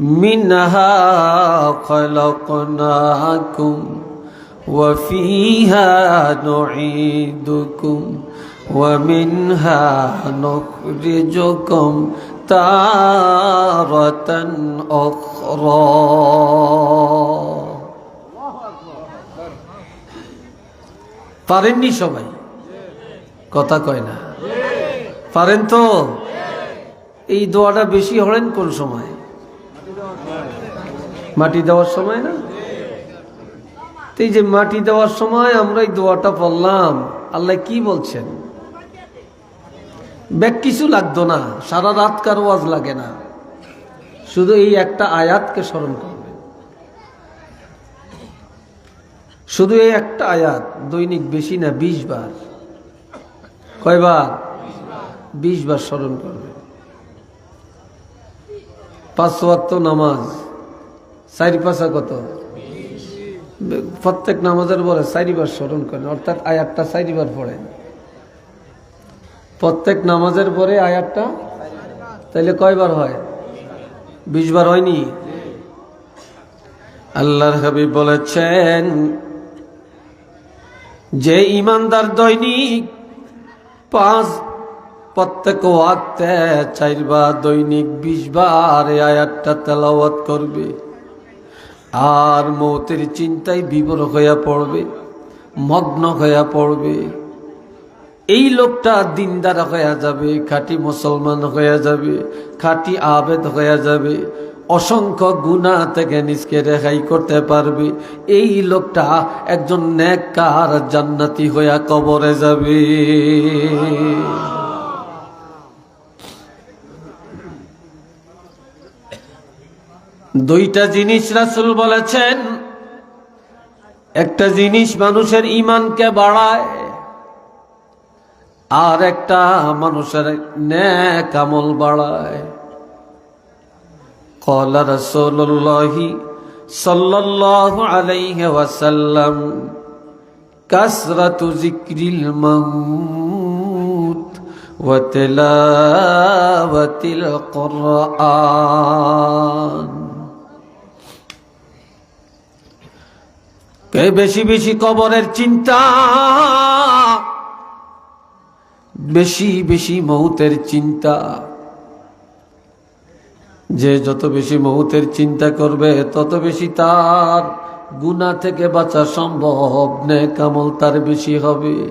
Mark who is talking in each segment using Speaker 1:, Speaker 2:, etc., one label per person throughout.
Speaker 1: منها خلقناكم وفيها نعيدكم ومنها نخرجكم تارة أخرى পারেননি সবাই কথা কয় না পারেন তো এই দোয়াটা বেশি হলেন কোন সময় মাটি দেওয়ার সময় না? এই যে মাটি দেওয়ার সময় আমরা এই দোয়াটা পড়লাম। আল্লাহ কি বলছেন? ব্যাগ কিছু লাগতো না, সারা রাত কার ওয়াজ লাগে না। শুধু এই একটা আয়াতকে স্মরণ করবে। শুধু এই একটা আয়াত, দৈনিক বেশি না, বিশ বার। কয়বার? বিশ বার স্মরণ করবে। পাঁচ নামাজ। চারি পাঁচা কত? প্রত্যেক নামাজের পরে চারিবার স্মরণ করেন, অর্থাৎ আয়াতটা চারিবার পড়েন প্রত্যেক নামাজের পরে আয়াতটা তাইলে কয়বার হয়? বিশ বার হয়নি? আল্লাহর হাবিব বলেছেন, যে ইমানদার দৈনিক পাঁচ প্রত্যেক ওয়াক্তে চারবার দৈনিক বিশ বার আয়াতটা তেলাওয়াত করবে। আর মৌতের চিন্তায় বিবর হইয়া পড়বে, মগ্ন হইয়া পড়বে। এই লোকটা দিনদার হইয়া যাবে, খাঁটি মুসলমান হইয়া যাবে, খাঁটি আবেদ হইয়া যাবে, অসংখ্য গুণা থেকে নিজকে রেহাই করতে পারবে। এই লোকটা একজন নেককার জান্নাতি হইয়া কবরে যাবে। দুইটা জিনিস রাসুল বলেছেন। একটা জিনিস মানুষের ইমানকে বাড়ায়, আর একটা মানুষের ন্যাক আমল বাড়ায়। কলা রসোল্লাহি সাল্লাহ ওয়াসাল্লাম জিক্রিল মাউত ওয়া বেশি বেশি কবরের চিন্তা, বেশি বেশি মৌতের চিন্তা। যে যত বেশি মৌতের চিন্তা করবে, তত বেশি তার গুণা থেকে বাঁচা সম্ভব নে কামল তার বেশি হবে।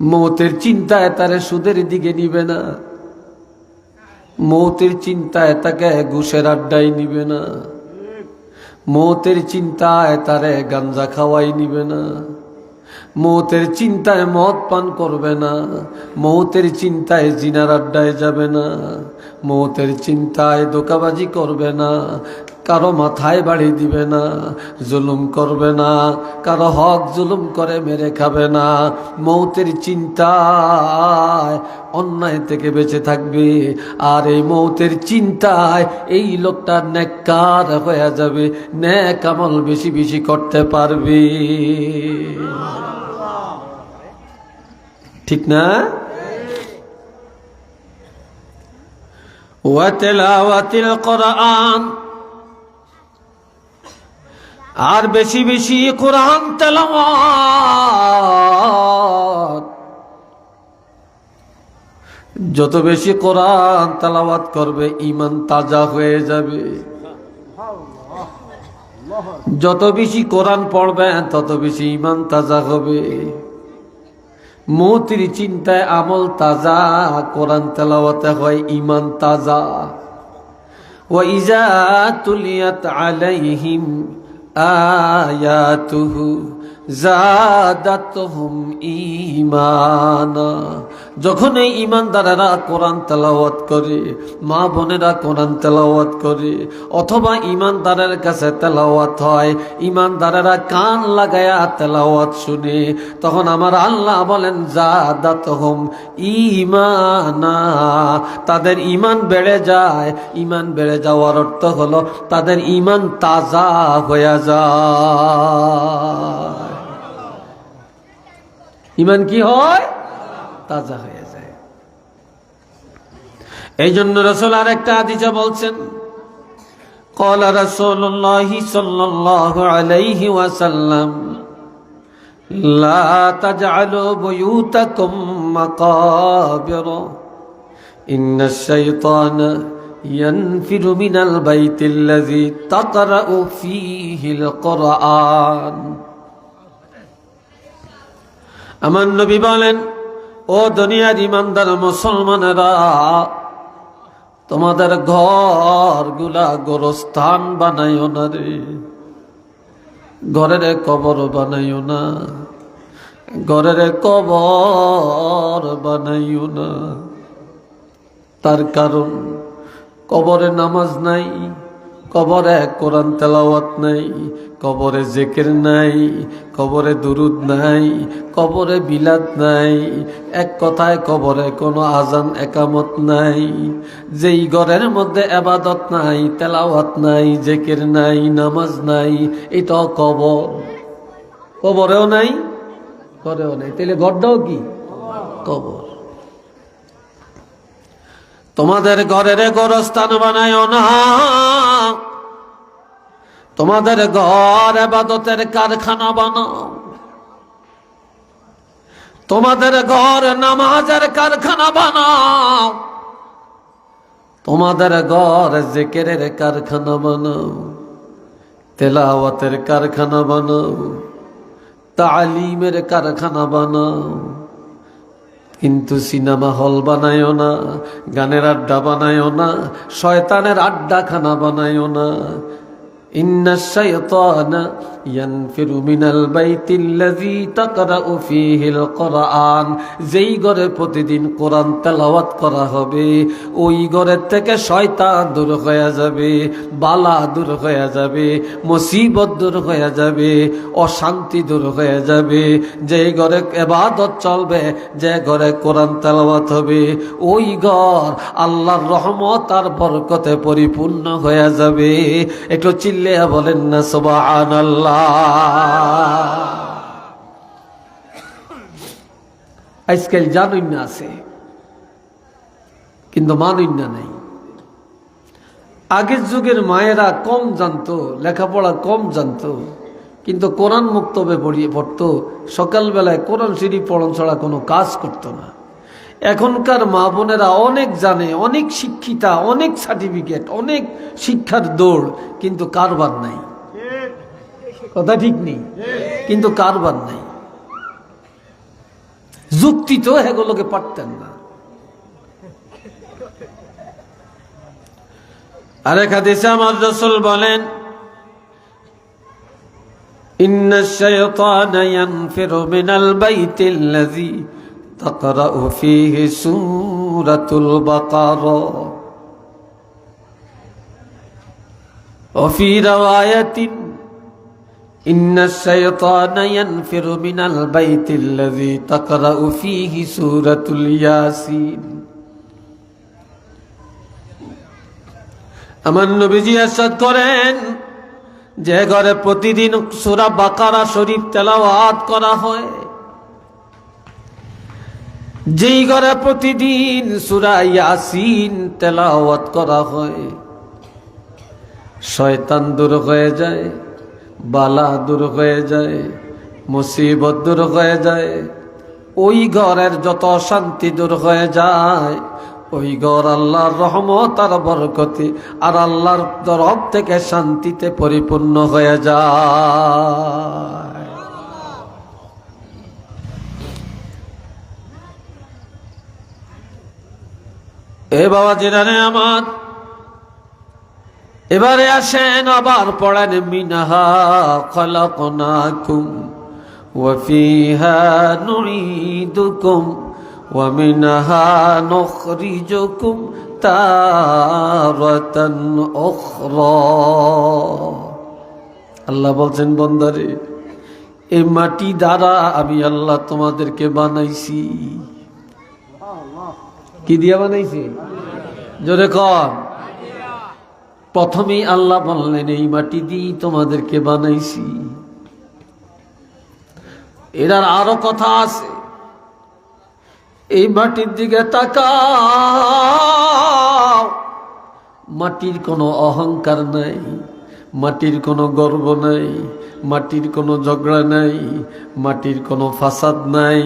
Speaker 1: মৌতের চিন্তায় তারে সুদের দিকে নিবে না। মৌতের চিন্তায় তাকে ঘুষের আড্ডায় নিবে না। মৌতের চিন্তায় তারে গাঞ্জা খাওয়াই নিবে না। মৌতের চিন্তায় মদ পান করবে না। মৌতের চিন্তায় জিনার আড্ডায় যাবে না। মৌতের চিন্তায় দোকাবাজি করবে না। কারও মাথায় বাড়ি দিবে না। জুলুম করবে না। কারও হক জুলুম করে মেরে খাবে না। মৌতের চিন্তায় অন্যায় থেকে বেঁচে থাকবে। আর এই মৌতের চিন্তায় এই লোকটা নেককার হয়ে যাবে। ন্যাক আমল বেশি বেশি করতে পারবে। ঠিক না? কোরআন। আর বেশি বেশি কোরআন তেলাওয়াত। যত বেশি কোরআন তালাবাত করবে ইমান তাজা হয়ে যাবে। যত বেশি কোরআন পড়বেন, তত বেশি ইমান তাজা হবে। মতির চিন্তায় আমল তাজা, কোরআন তেলাওয়াতে হয় ইমান তাজা। ওয়াইজা তুলিয়াত আলাইহিম আয়াতুহু জাদাতহুম ঈমানা। যখন এই ইমানদারেরা কোরআন তেলাওয়াত করে, মা বোনেরা কোরআন তেলাওয়াত করে, অথবা ইমানদারের কাছে তেলাওয়াত হয় ইমানদারেরা কান লাগায়া তেলাওয়াত শুনে, তখন আমার আল্লাহ বলেন, জাদাতহুম ইমানা তাদের ইমান বেড়ে যায়। ইমান বেড়ে যাওয়ার অর্থ হলো, তাদের ইমান তাজা হয়ে যায়। ইমান কি হয় তাজা হয়ে যায় এই জন্য রসুল আর একটা আদিজা বলছেন قال رسول الله صلى الله عليه وسلم لا تجعلوا بيوتكم مقابر إن الشيطان ينفر من البيت الذي تقرأ فيه القرآن আমার নবী বলেন, ও দুনিয়ার ইমানদার মুসলমানেরা তোমাদের ঘরগুলা গোরস্থান বানাইও না রে। ঘরের কবর বানাইও না। ঘরের কবর বানাইও না। তার কারণ, কবরে নামাজ নাই কবরে কোরআন তেলাওয়াত নাই, কবরে জেকের নাই, কবরে দুরুদ নাই, কবরে বিলাদ নাই, এক কথায় কবরে কোনো আজান একামত নাই। যেই ঘরের মধ্যে আবাদত নাই, তেলাওয়াত নাই, জেকের নাই, নামাজ নাই, এটা কবর। কবরেও নাই, ঘরেও নাই। তাহলে ঘরটাও কি? কবর। তোমাদের ঘরের গোরস্থান বানায় না। তোমাদের ঘর আবাদতের কারখানা বানাও। তোমাদের ঘর নামাজের কারখানা বানাও। তোমাদের ঘর জেকেরের কারখানা বানাও। তেলাওয়াতের কারখানা বানাও। তালিমের কারখানা বানাও। কিন্তু সিনেমা হল বানায়ও না, গানের আড্ডা বানায়ও না, শয়তানের আড্ডাখানা বানায়ও না। إن الشيطان ينفر من البيت الذي تقرأ فيه القرآن যেই ঘরে প্রতিদিন কোরআন তেলাওয়াত করা হবে ওই ঘরের থেকে শয়তান দূর হয়ে যাবে বালা দূর হয়ে যাবে মুসিবত দূর হয়ে যাবে অশান্তি দূর হয়ে যাবে যে ঘরে এবাদত চলবে যে ঘরে কোরআন তেলাওয়াত হবে ওই ঘর আল্লাহর রহমত আর বরকতে পরিপূর্ণ হয়ে যাবে একটু চিল্লে বলেন না সুবহান আজকাল জানুন না আছে, কিন্তু মানুন না নাই। আগের যুগের মায়েরা কম জানতো, লেখাপড়া কম জানতো, কিন্তু কোরআন মুক্তবে পড়িয়ে পড়তো, সকালবেলায় কোরআন শরীফ পড়ন ছাড়া কোনো কাজ করতো না। এখনকার মা বোনেরা অনেক জানে, অনেক শিক্ষিতা, অনেক সার্টিফিকেট, অনেক শিক্ষার দৌড়, কিন্তু কারবার নাই। কথা ঠিক নেই? কিন্তু কারবার নাই। যুক্তি তো এগুলোকে পারতেন না। আরেক হাদিসে আমার রসুল বলেন, ইন্না ইয়ানফিরু মিনাল বাইতিল تقرأ فيه سورة البقرة وفي رواية إن الشيطان ينفر من البيت الذي تقرأ فيه سورة الياسين আমার নবীজি আসাদ করেন যে ঘরে প্রতিদিন সুরা বাকারা শরীফ তেলাওয়াত করা হয় যেই ঘরে প্রতিদিন সুরা ইয়াসিন তেলাওয়াত করা হয়, শয়তান দূর হয়ে যায়, বালা দূর হয়ে যায়, মুসিবত দূর হয়ে যায়, ওই ঘরের যত শান্তি দূর হয়ে যায়, ওই ঘর আল্লাহর রহমত আর বরকতি আর আল্লাহর তরফ থেকে শান্তিতে পরিপূর্ণ হয়ে যায়। এ বাবা জেনারে আমার। এবারে আসেন, আবার পড়েন, মিনাহা খলকনাকুম ওয়ফিহা নুইদুকুম ওয়ামিনাহা নখরিজুকুম তারাতান উখরা। আল্লাহ বলছেন, বন্দারে, এ মাটি দ্বারা আমি আল্লাহ তোমাদেরকে বানাইছি। কি দিয়া বানাইছি? জোরে কম প্রথমেই আল্লাহ বললেন, এই মাটি দিয়েই তোমাদেরকে বানাইছি। এটার আরও কথা আছে। এই মাটির দিকে তাকা মাটির কোনো অহংকার নাই, মাটির কোনো গর্ব নাই, মাটির কোনো ঝগড়া নাই, মাটির কোনো ফাসাদ নাই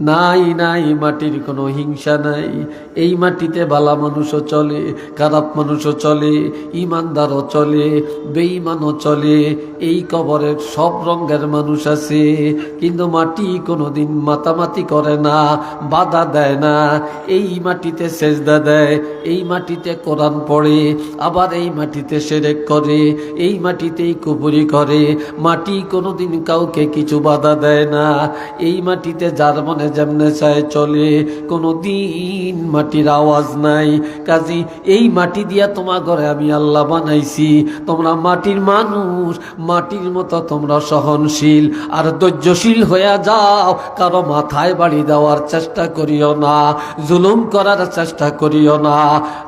Speaker 1: নাই নাই, মাটির কোনো হিংসা নাই। এই মাটিতে বালা মানুষও চলে, খারাপ মানুষও চলে, ইমানদারও চলে, বেঈমানও চলে। এই কবরের সব রঙের মানুষ আছে, কিন্তু মাটি কোনোদিন মাতামাতি করে না, বাধা দেয় না। এই মাটিতে সেজদা দেয়, এই মাটিতে কোরআন পড়ে, আবার এই মাটিতে সেরেক করে, এই মাটিতেই কুপুরি করে। মাটি কোনোদিন কাউকে কিছু বাধা দেয় না। এই মাটিতে যার মনে যেমনে চায় চলে কোনো দিন মাটির আওয়াজ নাই। কাজী, এই মাটি দিয়া তোমার ঘরে আমি আল্লাহ বানাইছি। তোমরা মাটির মানুষ, মাটির মতো তোমরা সহনশীল। আর ধৈর্যশীল হয়ে যাও, কারও মাথায় বাড়ি দেওয়ার চেষ্টা করিও না, জুলুম করার চেষ্টা করিও না,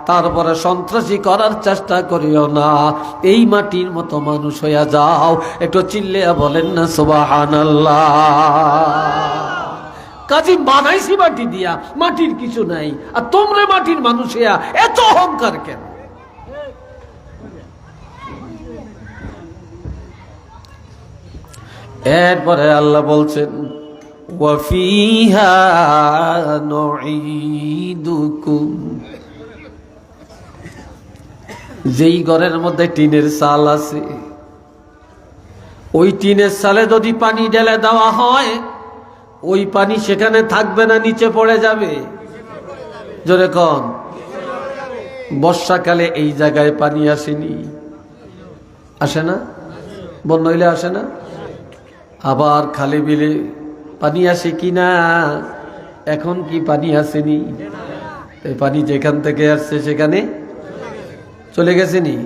Speaker 1: তারপরে সন্ত্রাসী করার চেষ্টা করিও না। এই মাটির মতো মানুষ হইয়া যাও, একটু চিল্লে বলেন না সুবাহান কাজী বানাইছি মাটি দিয়া, মাটির কিছু নাই। আর তোমরা মাটির মানুষ এত অহংকার কেন? এরপরে আল্লাহ বলছেন যেই ঘরের মধ্যে টিনের চাল আছে, ওই টিনের চালে যদি পানি ঢেলে দেওয়া হয় ওই পানি সেখানে থাকবে না, নিচে পড়ে যাবে। জোরে কন। বর্ষাকালে এই জায়গায় পানি আসেনি। আসে না? বন্য হইলে আসে না? আবার খালি বিলে পানি আসে কি না? এখন কি পানি আসেনি? এই পানি যেখান থেকে আসছে সেখানে চলে গেছে নি?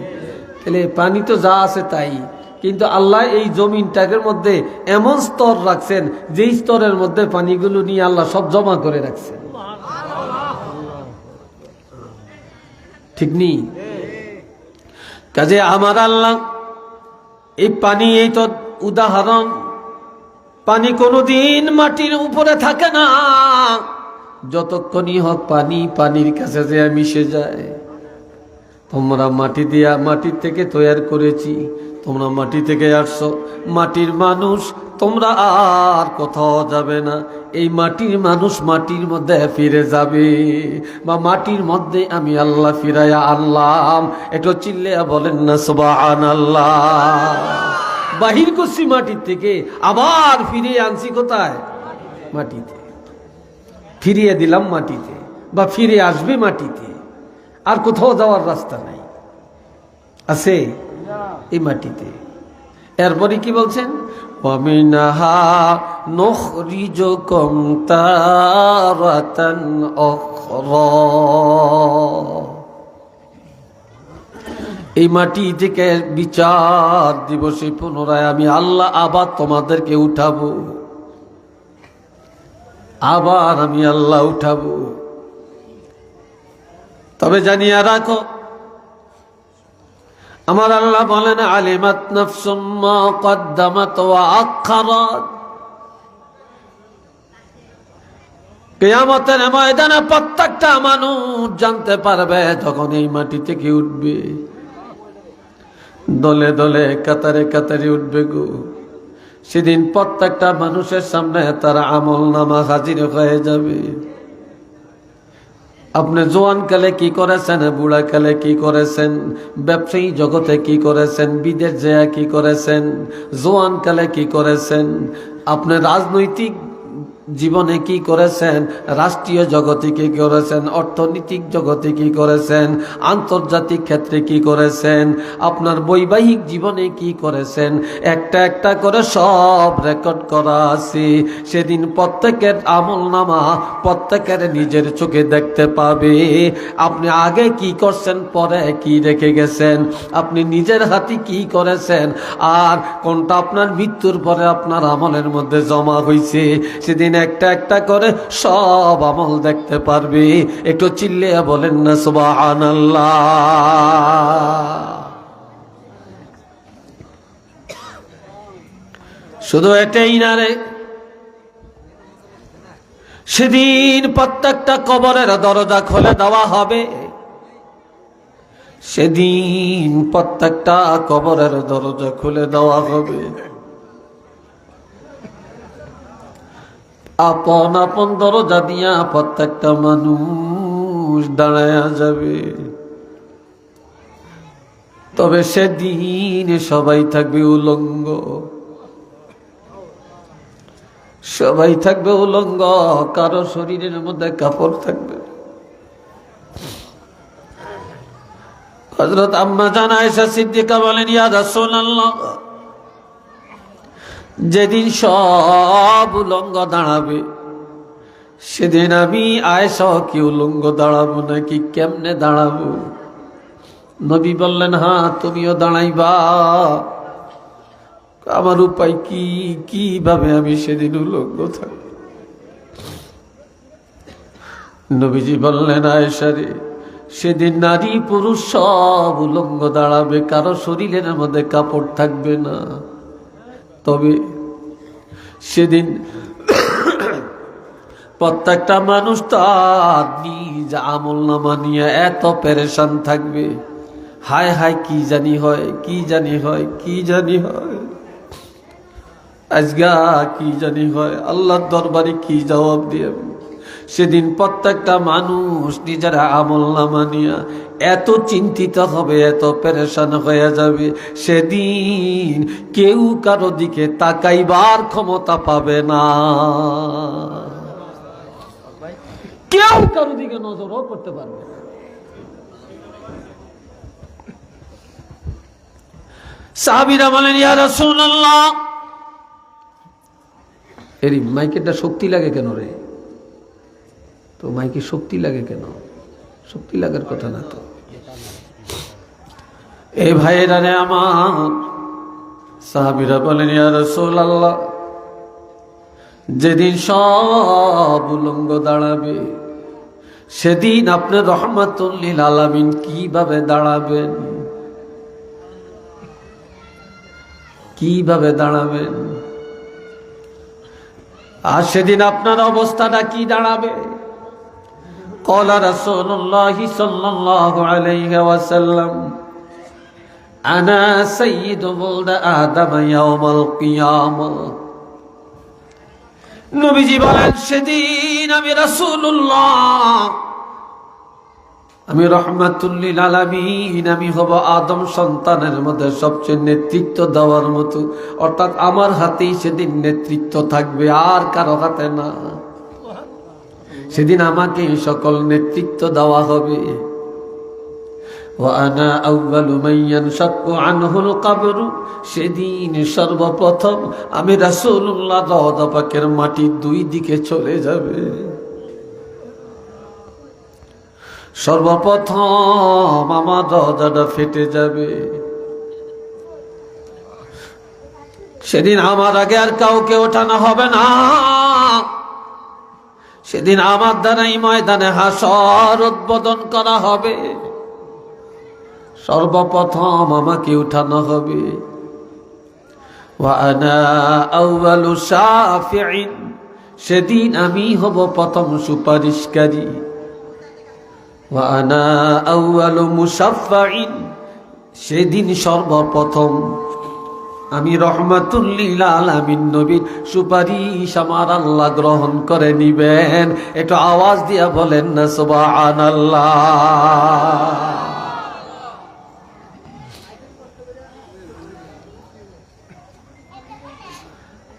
Speaker 1: তাহলে পানি তো যা আছে তাই। কিন্তু আল্লাহ এই জমিনটাকের মধ্যে এমন স্তর রাখছেন, যেই স্তরের মধ্যে পানিগুলো নিয়ে আল্লাহ সব জমা করে রাখছেন। ঠিক নেই কাজে আমার আল্লাহ, এই পানি এই তো উদাহরণ। পানি কোনোদিন মাটির উপরে থাকে না। যতক্ষণই হোক পানি, পানির কাছে যে মিশে যায়। তোমরা মাটি দিয়া মাটির থেকে তৈয়ার করেছি। তোমরা মাটি থেকে আসছো। মাটির মানুষ, তোমরা আর কোথাও যাবে না। এই মাটির মানুষ মাটির মধ্যে ফিরে যাবে। বা মাটির মধ্যে আমি আল্লাহ ফিরাইয়া আনলাম। একটু চিল্লে বলেন না সোবাহান আল্লাহ বাহির করছি মাটির থেকে, আবার ফিরিয়ে আনছি কোথায়? মাটিতে। ফিরিয়ে দিলাম মাটিতে। বা ফিরে আসবে মাটিতে। আর কোথাও যাওয়ার রাস্তা নাই। আছে এই মাটিতে। এরপরে কি বলছেন? এই মাটি থেকে বিচার দিবসে পুনরায় আমি আল্লাহ আবার তোমাদেরকে উঠাবো। আবার আমি আল্লাহ উঠাবো। তবে জানিয়া রাখো, আমার আল্লাহ বলেন, আলিমাত নফসুম্মা কেয়ামতের ময়দানে প্রত্যেকটা মানুষ জানতে পারবে তখন এই মাটি থেকে উঠবে। দলে দলে, কাতারে কাতারে উঠবে গো। সেদিন প্রত্যেকটা মানুষের সামনে তার আমল নামা হাজির হয়ে যাবে। আপনি জোয়ান কালে কি করেছেন, বুড়া কালে কি করেছেন, ব্যবসায়ী জগতে কি করেছেন, বিদেশ জয়া কি করেছেন, জোয়ান কালে কি করেছেন, আপনি রাজনৈতিক জীবনে কি করেছেন? রাষ্ট্রীয় জগতে কি করেছেন? অর্থনৈতিক জগতে কি করেছেন? আন্তর্জাতিক ক্ষেত্রে কি করেছেন? আপনার বৈবাহিক জীবনে কি করেছেন? একটা একটা করে সব রেকর্ড করা আছে। সেদিন প্রত্যেকের আমল নামা প্রত্যেকের নিজের চোখে দেখতে পাবে। আপনি আগে কি করছেন? পরে কি রেখে গেছেন? আপনি নিজের হাতে কি করেছেন? আর কোনটা আপনার মৃত্যুর পরে আপনার আমলের মধ্যে জমা হয়েছে সেদিন একটা একটা করে সব আমল দেখতে পারবে। একটু চিল্লে বলেন না সুবাহান শুধু এটাই না রে। সেদিন প্রত্যেকটা কবরের দরজা খুলে দেওয়া হবে। সেদিন প্রত্যেকটা কবরের দরজা খুলে দেওয়া হবে। আপন আপন দরজা দিয়া প্রত্যেকটা মানুষ দাঁড়ায়া যাবে। তবে সেদিন সবাই থাকবে উলঙ্গ। সবাই থাকবে উলঙ্গ, কারও শরীরের মধ্যে কাপড় থাকবে। হজরত আম্মা জানা এসা সিদ্দিকা বলেন, ইয়া রাসূলুল্লাহ যেদিন সব উলঙ্গ দাঁড়াবে, সেদিন আমি আয়সা কি উলঙ্গ দাঁড়াবো নাকি কেমনে দাঁড়াবো? নবী বললেন হ্যাঁ তুমিও দাঁড়াইবা। আমার উপায় কি? কীভাবে আমি সেদিন উলঙ্গ থাকব? নবীজি বললেন আয়সারে সেদিন নারী পুরুষ সব উলঙ্গ দাঁড়াবে। কারও শরীরের মধ্যে কাপড় থাকবে না। তবে সেদিন প্রত্যেকটা মানুষ তার নিজ আমল নামা নিয়ে এত পেরেশান থাকবে। হায় হায়, কি জানি হয়, কি জানি হয়, কি জানি হয়। আজগা কি জানি হয়, আল্লাহর দরবারে কি জবাব দিয়ে সেদিন প্রত্যেকটা মানুষ নিজেরা আমল নামা এত চিন্তিত হবে, এত পেরেশান হয়ে যাবে। সেদিন কেউ কারও দিকে তাকাইবার ক্ষমতা পাবে না। কেউ কারও দিকে নজরও করতে পারবে সাহাবিরা বলেন, ইয়া রাসূলুল্লাহ! এরি মাইকেরটা শক্তি লাগে কেন রে? তো মাইকে শক্তি লাগে কেন? শক্তি লাগার কথা না তো। এই ভাইয়েরা রে আমার, সাহাবিরা বলেন রাসূলুল্লাহ, যেদিন সব উলঙ্গ দাঁড়াবে, সেদিন আপনি রহমাতুল্লিল আলামিন কীভাবে দাঁড়াবেন? কীভাবে দাঁড়াবেন? আর সেদিন আপনার অবস্থাটা কি দাঁড়াবে? قال رسول الله صلى الله عليه وسلم أنا سيد ولد آدم يوم القيامة নবীজি বলেন সেদিন আমি রাসূলুল্লাহ আমি রহমাতুল্লিল আলামিন আমি হব আদম সন্তানের মধ্যে সবচেয়ে নেতৃত্ব দেওয়ার মতো অর্থাৎ আমার হাতেই সেদিন নেতৃত্ব থাকবে আর কারো হাতে না সেদিন আমাকে সকল নেতৃত্ব দেওয়া হবে। সেদিন সর্বপ্রথম আমি রাসুল্লাহ দপাকের মাটি দুই দিকে চলে যাবে। সর্বপ্রথম আমার দরজাটা ফেটে যাবে। সেদিন আমার আগে আর কাউকে ওঠানো হবে না। সেদিন আমার দ্বারা ময়দানে হাসর উদ্বোধন করা হবে। সর্বপ্রথম আমাকে উঠানো হবে। সেদিন আমি হব প্রথম সুপারিশকারী। সেদিন সর্বপ্রথম আমি রহমাতুল্লিল আলামিন নবীর সুপারিশ আমার আল্লাহ গ্রহণ করে নিবেন একটু আওয়াজ দিয়া বলেন না সুবহানাল্লাহ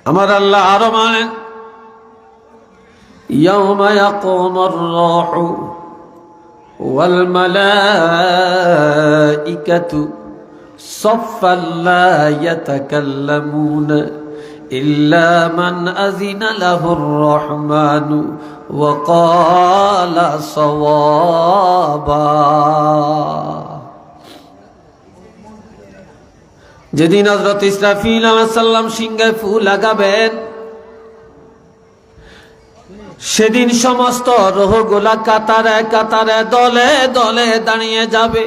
Speaker 1: আমার আল্লাহ আরো মানেন يوم يقوم الروح والملائكة صفا لا يتكلمون إلا من أذن له الرحمن وقال صوابا যেদিন হজরত ইসরাফিল সাল্লাম সিংহে ফুল লাগাবেন সেদিন সমস্ত রোহগুলা কাতারে কাতারে দলে দলে দাঁড়িয়ে যাবে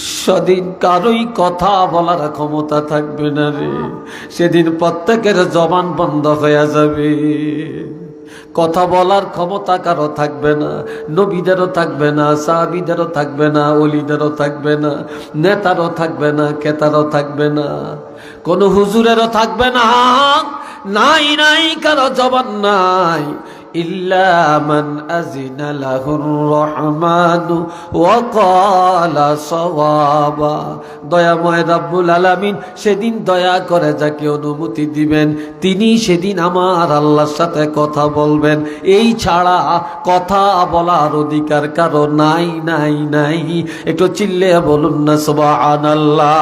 Speaker 1: সেদিন কারোই কথা বলার ক্ষমতা থাকবে না রে। সেদিন প্রত্যেকের জবান বন্ধ হয়ে যাবে। কথা বলার ক্ষমতা কারও থাকবে না, নবীদেরও থাকবে না, সাহাবিদেরও থাকবে না অলিদেরও থাকবে না, নেতারও থাকবে না কেতারও থাকবে না। কোনো হুজুরেরও থাকবে না। নাই নাই, কারও জবান নাই। إلا من أذن له الرحمن وقال صوابا দয়াময় রাব্বুল আলামিন সেদিন দয়া করে যাকে অনুমতি দিবেন তিনি সেদিন আমার আল্লাহর সাথে কথা বলবেন এই ছাড়া কথা বলার অধিকার কারো নাই নাই নাই একটু চিল্লে বলুন না সুবহানাল্লাহ